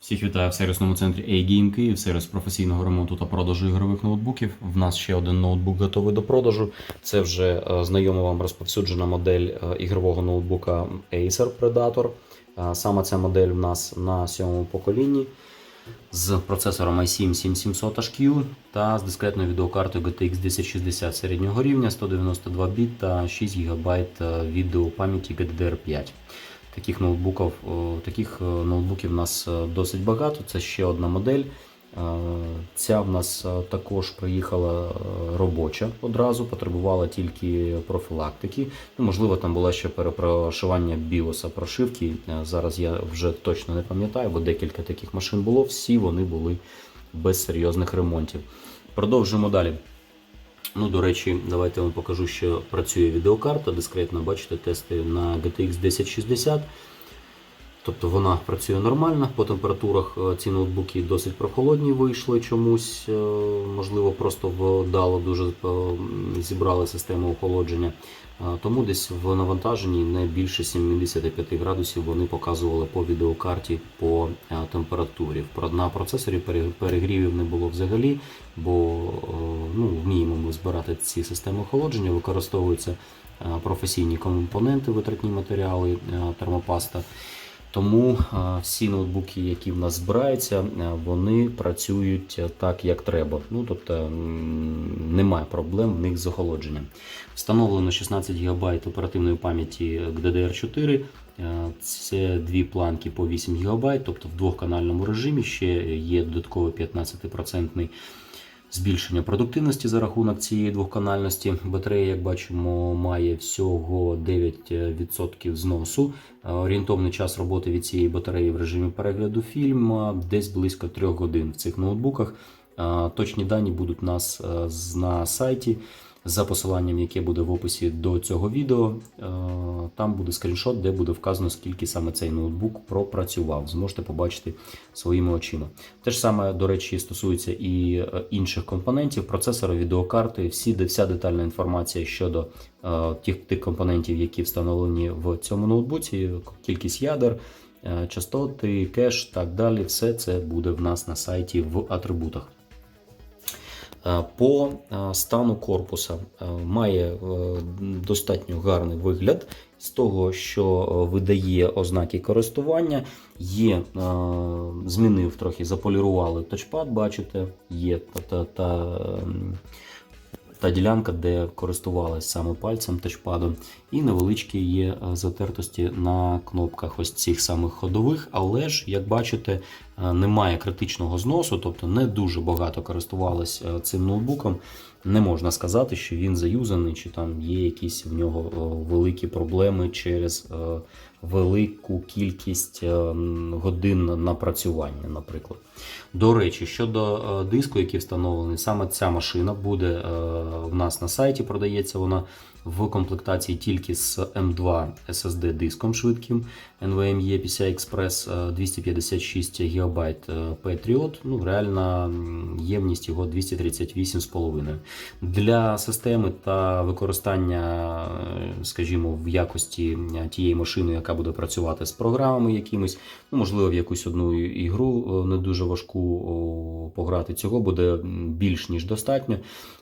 Всіх вітаю в сервісному центрі A-Game Київ, сервіс професійного ремонту та продажу ігрових ноутбуків. В нас ще один ноутбук готовий до продажу. Це вже е, знайома вам розповсюджена модель е, ігрового ноутбука Acer Predator. Е, Саме ця модель в нас на сьомому поколінні з процесором i7 7700HQ та з дискретною відеокартою GTX 1060 середнього рівня, 192 біт та 6 ГБ відеопам'яті GDDR5. Таких ноутбуків, таких е, ноутбуків у нас е, досить багато. Це ще одна модель. Е, Ця в нас е, також приїхала е, робоча одразу, потребувала тільки профілактики. Ну, можливо, там було ще перепрошивання біоса прошивки. Е, Зараз я вже точно не пам'ятаю, бо декілька таких машин було. Всі вони були без серйозних ремонтів. Продовжуємо далі. Ну, до речі, давайте я вам покажу, що працює відеокарта. Дискретно бачите тести на GTX 1060. Тобто вона працює нормально. По температурах е, ці ноутбуки досить прохолодні вийшли чомусь. е, Можливо, просто вдало дуже е, зібрали систему охолодження. Тому десь в навантаженні не більше 75 градусів вони показували по відеокарті по температурі. На процесорі перегрівів не було взагалі, бо ну, вміємо збирати ці системи охолодження, використовуються е, професійні компоненти, витратні матеріали, е, термопаста. Тому е, всі ноутбуки, які в нас збираються, вони працюють так, як треба. Ну, тобто немає проблем в них з охолодженням. Встановлено 16 ГБ оперативної пам'яті DDR4. Е, Це дві планки по 8 ГБ, тобто в двохканальному режимі ще є додатковий 15% збільшення продуктивності за рахунок цієї двохканальності. Батарея, як бачимо, має всього 9% зносу. Е, Орієнтовний час роботи від цієї батареї в режимі перегляду фільму десь близько 3 годин в цих ноутбуках. Е, Точні дані будуть у нас е, на сайті. За посиланням, яке буде в описі до цього відео, Е, там буде скріншот, де буде вказано, скільки саме цей ноутбук пропрацював. Зможете побачити своїми очима. Те ж саме, до речі, стосується і е, інших компонентів, процесора, відеокарти, всі, вся детальна інформація щодо е, тих, тих компонентів, які встановлені в цьому ноутбуці, кількість ядер, частоти, кеш, так далі. Все це буде в нас на сайті в атрибутах. Е, По е, стану корпуса е, має достатньо гарний вигляд з того, що видає ознаки користування. Є, змінив трохи, заполірували тачпад, бачите, є та, та, та, ем, та ділянка, де користувалися саме пальцем тачпадом, і невеличкі є е, затертості на кнопках ось цих самих ходових, але ж, як бачите, е, немає критичного зносу, тобто не дуже багато користувалися е, цим ноутбуком. Не можна сказати, що він заюзаний, чи там є якісь в нього великі проблеми через велику кількість е, годин напрацювання, наприклад. До речі, щодо е, диску, який встановлений, саме ця машина буде е, в нас на сайті, продається вона в комплектації тільки з M2 SSD диском швидким NVMe PCI Express е, 256 ГБ Patriot. Ну, реальна ємність його 238,5. Для системи та використання, скажімо, в якості тієї машини, яка буде працювати з програмами якимись, ну, можливо, в якусь одну ігру е, не дуже важку пограти. Цього буде більш ніж достатньо.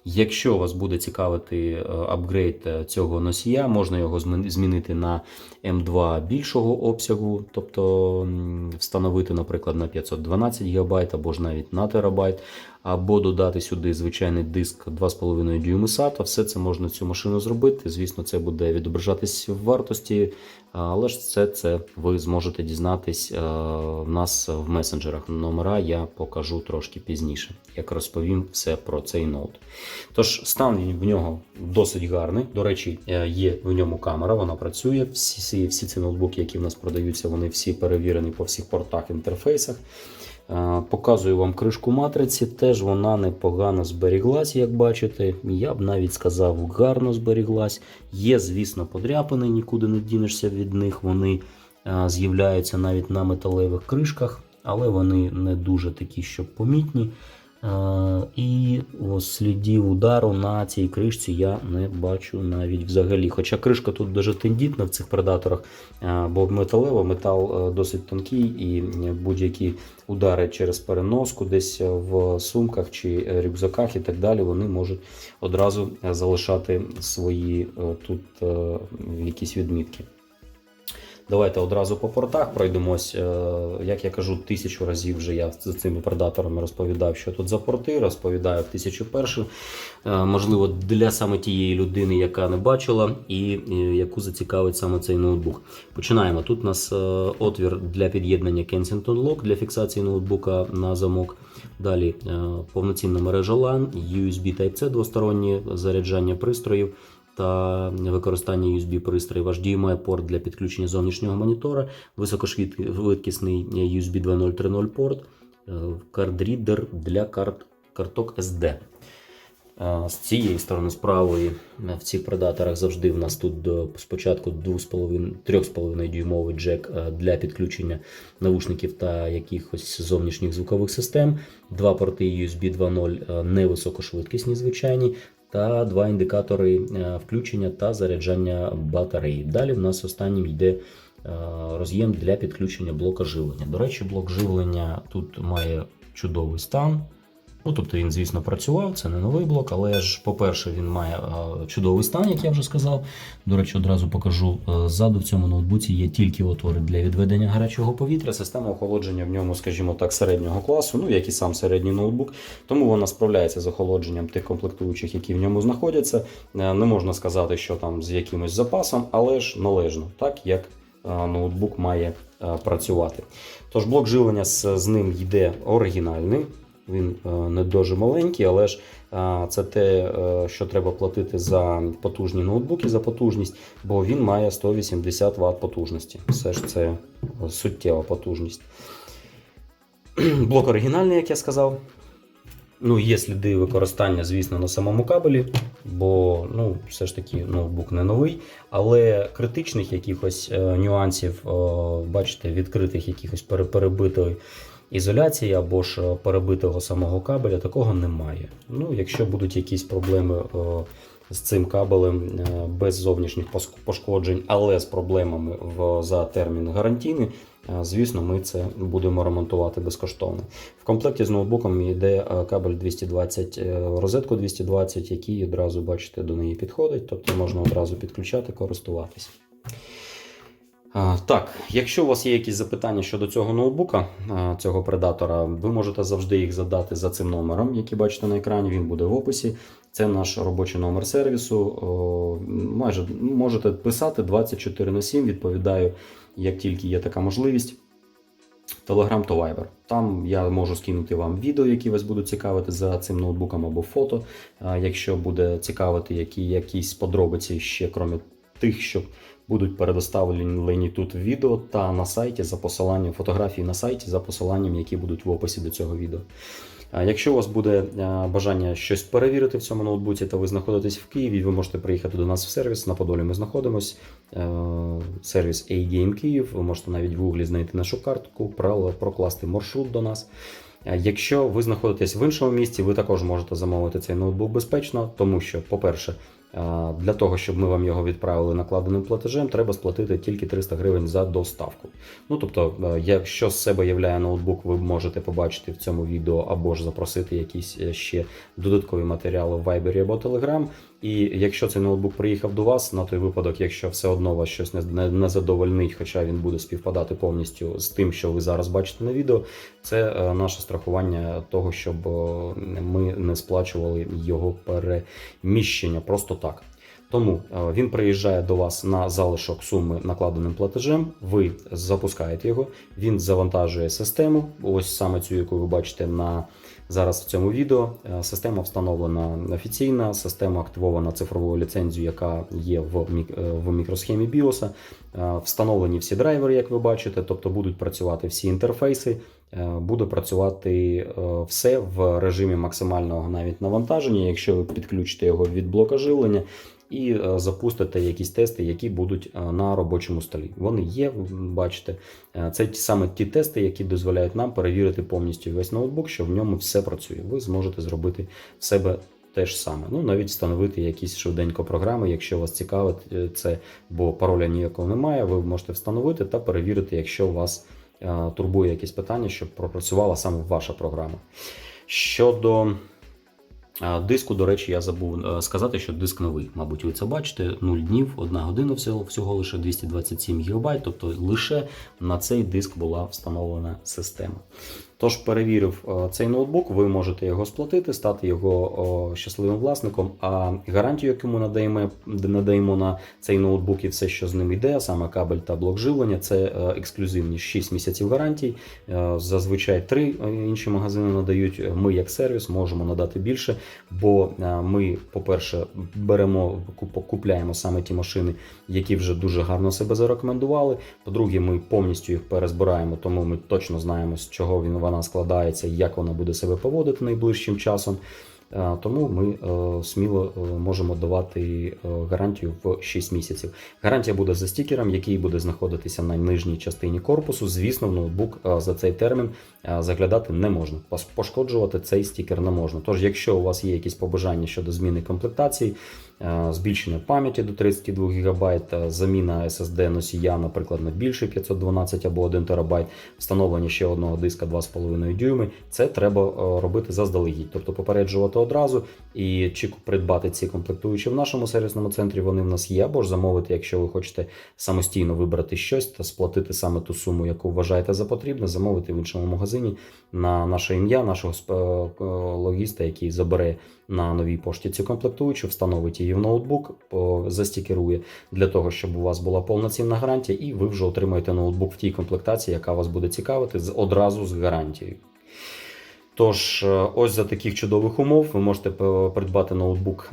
Якщо вас буде цікавити е, апгрейд е, цього носія, можна його змінити на М2 більшого обсягу, тобто встановити, наприклад, на 512 ГБ або ж навіть на терабайт, або додати сюди звичайний диск 2,5 дюйми SATA. Все це можна цю машину зробити. Звісно, це буде відображатись в вартості, але ж це, це ви зможете дізнатись е, в нас в месенджерах. Номера я покажу трошки пізніше, як розповім все про цей ноут. Тож стан в нього досить гарний. До речі, е, є в ньому камера, вона працює. Всі, всі ці ноутбуки, які в нас продаються, вони всі перевірені по всіх портах інтерфейсах. Е, Показую вам кришку матриці. Теж вона непогано зберіглась, як бачите. Я б навіть сказав, гарно зберіглась. Є, звісно, подряпини, нікуди не дінешся від них. Вони е, з'являються навіть на металевих кришках, але вони не дуже такі, щоб помітні. Е, І о, слідів удару на цій кришці я не бачу навіть взагалі. Хоча кришка тут дуже тендітна в цих предаторах, е, бо металева, метал е, досить тонкий, і е, будь-які удари через переноску, десь в сумках чи рюкзаках і так далі, вони можуть одразу е, залишати свої е, тут е, якісь відмітки. Давайте одразу по портах пройдемось. Е, Як я кажу, тисячу разів вже я з цими предаторами розповідав, що тут за порти, розповідаю в тисячу першу. Е, Можливо, для саме тієї людини, яка не бачила, і е, яку зацікавить саме цей ноутбук. Починаємо. Тут у нас отвір для під'єднання Kensington Lock для фіксації ноутбука на замок. Далі повноцінна мережа LAN, USB Type-C двостороннє заряджання пристроїв та використання USB пристроїв, HDMI порт для підключення зовнішнього монітора, високошвидкісний USB 2.0 3.0 порт, е, кардрідер для карт, карток SD. Е, З цієї сторони, з е, в цих предаторах завжди в нас тут спочатку 3,5 дюймовий джек для підключення навушників та якихось зовнішніх звукових систем, два порти USB 2.0 е, невисокошвидкісні звичайні, та два індикатори е, включення та заряджання батареї. Далі в нас останнім йде е, роз'єм для підключення блока живлення. До речі, блок живлення тут має чудовий стан. Ну, тобто він, звісно, працював, це не новий блок, але ж, по-перше, він має е, чудовий стан, як я вже сказав. До речі, одразу покажу. Е, Ззаду в цьому ноутбуці є тільки отвори для відведення гарячого повітря. Система охолодження в ньому, скажімо так, середнього класу, ну як і сам середній ноутбук. Тому вона справляється з охолодженням тих комплектуючих, які в ньому знаходяться. Е, Не можна сказати, що там з якимось запасом, але ж належно, так як ноутбук має працювати. Тож блок живлення з, з ним йде оригінальний. Він е, не дуже маленький, але ж е, це те, е, що треба платити за потужні ноутбуки, за потужність, бо він має 180 Вт потужності. Все ж це суттєва потужність. Блок оригінальний, як я сказав. Ну, є сліди використання, звісно, на самому кабелі, бо ну, все ж таки ноутбук не новий, але критичних якихось нюансів, бачите, відкритих якихось пере- перебитої ізоляції або ж е, перебитого самого кабеля, такого немає. Ну, якщо будуть якісь проблеми е, з цим кабелем е, без зовнішніх пошкоджень, але з проблемами за термін гарантійний, звісно, ми це будемо ремонтувати безкоштовно. В комплекті з ноутбуком йде кабель 220, е, розетку 220, який одразу, бачите, до неї підходить, тобто можна одразу підключати, користуватись. Так, якщо у вас є якісь запитання щодо цього ноутбука, цього предатора, ви можете завжди їх задати за цим номером, який бачите на екрані, він буде в описі. Це наш робочий номер сервісу. Майже можете писати 24 на 7, відповідаю, як тільки є така можливість. Telegram то Viber. Там я можу скинути вам відео, які вас будуть цікавити за цим ноутбуком або фото. Якщо буде цікавити які, якісь подробиці ще, крім тих, що будуть передоставлені тут відео та на сайті за посиланням фотографії на сайті за посиланням, які будуть в описі до цього відео. Якщо у вас буде е, бажання щось перевірити в цьому ноутбуці, та ви знаходитесь в Києві, ви можете приїхати до нас в сервіс. На Подолі ми знаходимось. Е, Сервіс A-Game Київ. Ви можете навіть в Гуглі знайти нашу картку, про- прокласти маршрут до нас. Е, Якщо ви знаходитесь в іншому місці, ви також можете замовити цей ноутбук безпечно, тому що, по-перше, для того, щоб ми вам його відправили накладеним платежем, треба сплатити тільки 300 гривень за доставку. Ну тобто, е, якщо з себе являє ноутбук, ви можете побачити в цьому відео або ж запросити якісь е, ще додаткові матеріали в Viber або Telegram. І якщо цей ноутбук приїхав до вас, на той випадок, якщо все одно вас щось не, не, задовольнить, хоча він буде співпадати повністю з тим, що ви зараз бачите на відео, це е, наше страхування того, щоб е, ми не сплачували його переміщення просто так. Тому е, він приїжджає до вас на залишок суми накладеним платежем. Ви запускаєте його, він завантажує систему. Ось саме цю, яку ви бачите на зараз в цьому відео. Е, Система встановлена офіційна, система активована цифровою ліцензією, яка є в, е, мікросхемі BIOS. Е, Встановлені всі драйвери, як ви бачите, тобто будуть працювати всі інтерфейси. Буде працювати все в режимі максимального навіть навантаження. Якщо ви підключите його від блока живлення, і е, запустите якісь тести, які будуть е, на робочому столі. Вони є, бачите. Е, Це саме ті тести, які дозволяють нам перевірити повністю весь ноутбук, що в ньому все працює. Ви зможете зробити в себе те ж саме. Ну, навіть встановити якісь швиденько програми, якщо вас цікавить це, бо пароля ніякого немає, ви можете встановити та перевірити, якщо вас турбує якесь питання, щоб пропрацювала саме ваша програма. Щодо диску, до речі, я забув е, сказати, що диск новий. Мабуть, ви це бачите. 0 днів, 1 година всього, всього лише 227 ГБ, тобто лише на цей диск була встановлена система. Тож перевірив е, цей ноутбук, ви можете його сплатити, стати його щасливим власником. А гарантію, яку ми надаємо, надаємо на цей ноутбук і все, що з ним йде, саме кабель та блок живлення, це е, ексклюзивні 6 місяців гарантій. Е, Зазвичай 3 інші магазини надають. Ми, як сервіс, можемо надати більше, бо ми, по-перше, беремо, купляємо саме ті машини, які вже дуже гарно себе зарекомендували. По-друге, ми повністю їх перезбираємо, тому ми точно знаємо, з чого він вона складається як вона буде себе поводити найближчим часом. Е, Тому ми е, сміло е, можемо давати гарантію в 6 місяців. Гарантія буде за стікером, який буде знаходитися на нижній частині корпусу. Звісно, в ноутбук за цей термін заглядати не можна. Пошкоджувати цей стікер не можна. Тож, якщо у вас є якісь побажання щодо зміни комплектації, збільшення пам'яті до 32 ГБ, заміна SSD носія, наприклад, на більше 512 або 1 ТБ, встановлення ще одного диска 2,5 дюйми, це треба робити заздалегідь, тобто попереджувати одразу і чи придбати ці комплектуючі в нашому сервісному центрі. Вони в нас є, або ж замовити, якщо ви хочете самостійно вибрати щось та сплатити саме ту суму, яку вважаєте за потрібне, замовити в іншому магазині на наше ім'я, нашого сп- е, логіста, який забере на новій пошті цю комплектуючу, встановить її в ноутбук, застікерує для того, щоб у вас була повноцінна гарантія, і ви вже отримаєте ноутбук в тій комплектації, яка вас буде цікавити, з- одразу з гарантією. Тож, е, ось за таких чудових умов ви можете придбати ноутбук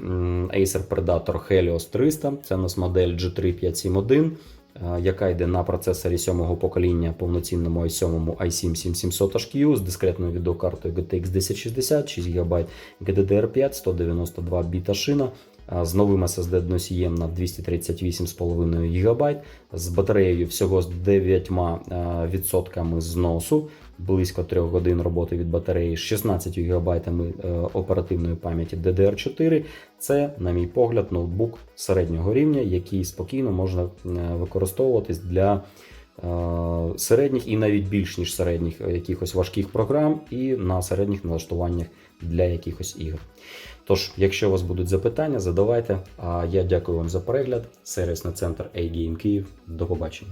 Acer Predator Helios 300. Це у нас модель G3571, е, яка йде на процесорі сьомого покоління повноцінному i7 i7 7700 HQ з дискретною відеокартою GTX 1060, 6 ГБ GDDR5, 192 біта шина. Е, З новим SSD носієм на 238,5 ГБ, з батареєю всього з 9% зносу, близько 3 годин роботи від батареї з 16 ГБ оперативної пам'яті DDR4. Це, на мій погляд, ноутбук середнього рівня, який спокійно можна е, використовуватись для е, середніх і навіть більш ніж середніх е, якихось важких програм і на середніх налаштуваннях для якихось ігор. Тож, якщо у вас будуть запитання, задавайте. А я дякую вам за перегляд. Сервісний центр A-Game Київ. До побачення.